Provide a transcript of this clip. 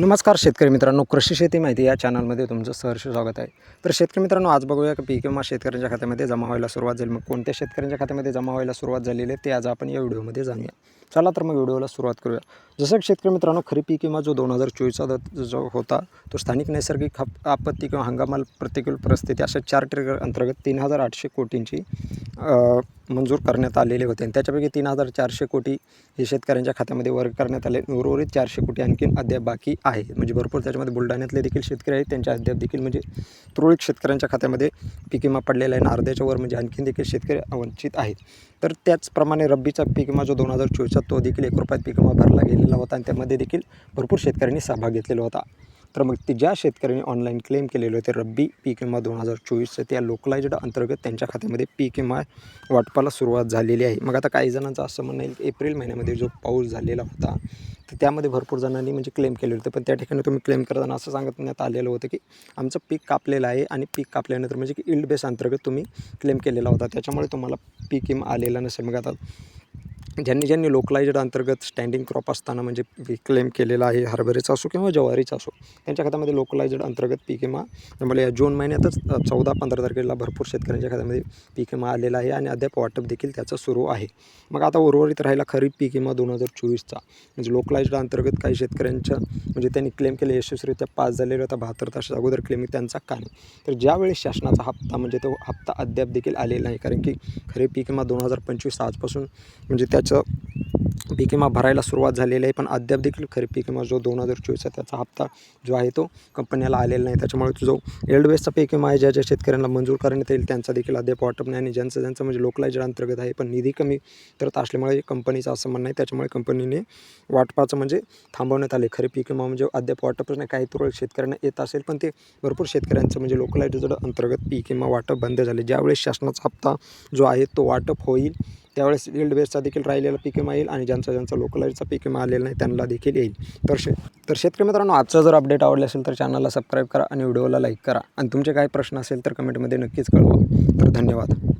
नमस्कार शेतकरी मित्रांनो कृषी शेती माहिती या चॅनलमध्ये तुमचं सहर्ष स्वागत आहे. तर शेतकरी मित्रांनो आज बघूया की पीक विमा शेतकऱ्यांच्या खात्यामध्ये जमा व्हायला सुरुवात झाली. मग कोणत्या शेतकऱ्यांच्या खात्यामध्ये जमा व्हायला सुरुवात झालेली आहे ते आज आपण या व्हिडिओमध्ये जाणूया. चला तर मग व्हिडिओला सुरुवात करूया. जसं की शेतकरी मित्रांनो खरी पीक विमा जो दोन हजार चोवीसचा जो होता तो स्थानिक नैसर्गिक हप आपत्ती किंवा हंगामाल प्रतिकूल परिस्थिती अशा चार ट्रिगर अंतर्गत तीन हजार आठशे कोटींची मंजूर करण्यात आलेले होते. आणि त्याच्यापैकी तीन हजार चारशे कोटी हे शेतकऱ्यांच्या खात्यामध्ये वर्ग करण्यात आले. उर्वरित चारशे कोटी आणखीन अद्याप बाकी आहे. म्हणजे भरपूर त्याच्यामध्ये बुलढाण्यातले देखील शेतकरी आहेत. त्यांच्या अद्याप देखील म्हणजे तुरळक शेतकऱ्यांच्या खात्यामध्ये पीक विमा पडलेला आहे. आणि अर्ध्याच्या वर म्हणजे आणखीन देखील शेतकरी वंचित आहेत. तर त्याचप्रमाणे रब्बीचा पीक विमा जो दोन हजार चोवीसचा तो देखील एक रुपयात पीक विमा भरला गेलेला होता. आणि त्यामध्ये देखील भरपूर शेतकऱ्यांनी सहभाग घेतलेला होता. तर मग ते ज्या शेतकऱ्यांनी ऑनलाईन क्लेम केलेले होते रब्बी पीक विमा दोन हजार चोवीसचं त्या लोकलाइज्ड अंतर्गत त्यांच्या खात्यामध्ये पीक विमा वाटपाला सुरुवात झालेली आहे. मग आता काही जणांचं असं म्हणणं येईल की एप्रिल महिन्यामध्ये जो पाऊस झालेला होता तर त्यामध्ये भरपूर जणांनी म्हणजे क्लेम केले होते. पण त्या ठिकाणी तुम्ही क्लेम करताना असं सांगण्यात आलेलं होतं की आमचं पीक कापलेलं आहे आणि पीक कापल्यानंतर म्हणजे की इल्ड बेस अंतर्गत तुम्ही क्लेम केलेला होता. त्याच्यामुळे तुम्हाला पीक विमा आलेला नसेल. मग आता ज्यांनी ज्यांनी लोकलाइज्ड अंतर्गत स्टँडिंग क्रॉप असताना म्हणजे क्लेम केलेला आहे हरभरेचा असो किंवा ज्वारीचा असो त्यांच्या खात्यामध्ये लोकलाइज्ड अंतर्गत पीक विमा त्यामुळे या जून महिन्यातच चौदा पंधरा तारखेला भरपूर शेतकऱ्यांच्या खात्यामध्ये पीक विमा आलेला आहे आणि अद्याप वाटप देखील त्याचं सुरू आहे. मग आता उर्वरित राहिला खरीप पीक विमा दोन हजार चोवीसचा. म्हणजे लोकलाइज्ड अंतर्गत काही शेतकऱ्यांच्या म्हणजे त्यांनी क्लेम केले यशस्वीरित्या पास झालेले होता बहात्तर तास अगोदर क्लेम त्यांचा का नाही तर ज्यावेळी शासनाचा हप्ता म्हणजे तो हप्ता अद्याप देखील आलेला नाही कारण की खरीप पीक विमा दोन हजार पंचवीस आजपासून म्हणजे त्याच पीक विमा भरायला सुरुवात झालेली आहे पण अद्याप देखील खरीप पीक विमा जो दोन हजार चोवीसचा त्याचा हप्ता जो आहे तो कंपन्याला आलेला नाही. त्याच्यामुळे जो एल्ड पीक विमा आहे ज्या ज्या शेतकऱ्यांना मंजूर करण्यात येईल त्यांचा देखील अद्याप वाटप नाही आणि ज्यांचं ज्यांचं म्हणजे लोकलायजर अंतर्गत आहे पण निधी कमी करत असल्यामुळे कंपनीचं असं म्हणणं आहे. त्याच्यामुळे कंपनीने वाटपाचं म्हणजे थांबवण्यात आले. खरीप पीक विमा म्हणजे अद्याप वाटपच नाही. काही तुरळक शेतकऱ्यांना येत असेल पण ते भरपूर शेतकऱ्यांचं म्हणजे लोकलायजर अंतर्गत पीक विमा वाटप बंद झाले ज्यावेळेस शासनाचा हप्ता जो आहे तो वाटप होईल त्यावेळेस यील्ड बेसचा देखील राहिलेला पीक विमा येईल आणि ज्यांचा ज्यांचा लोकलाईजचा पीक विमा आलेला नाही त्यांना देखील येईल. तर शे तर शेतकरी मित्रांनो आजचा जर अपडेट आवडला असेल तर चॅनलला सबस्क्राईब करा आणि व्हिडिओला लाईक करा. आणि तुमचे काही प्रश्न असेल तर कमेंटमध्ये नक्कीच कळवा. तर धन्यवाद.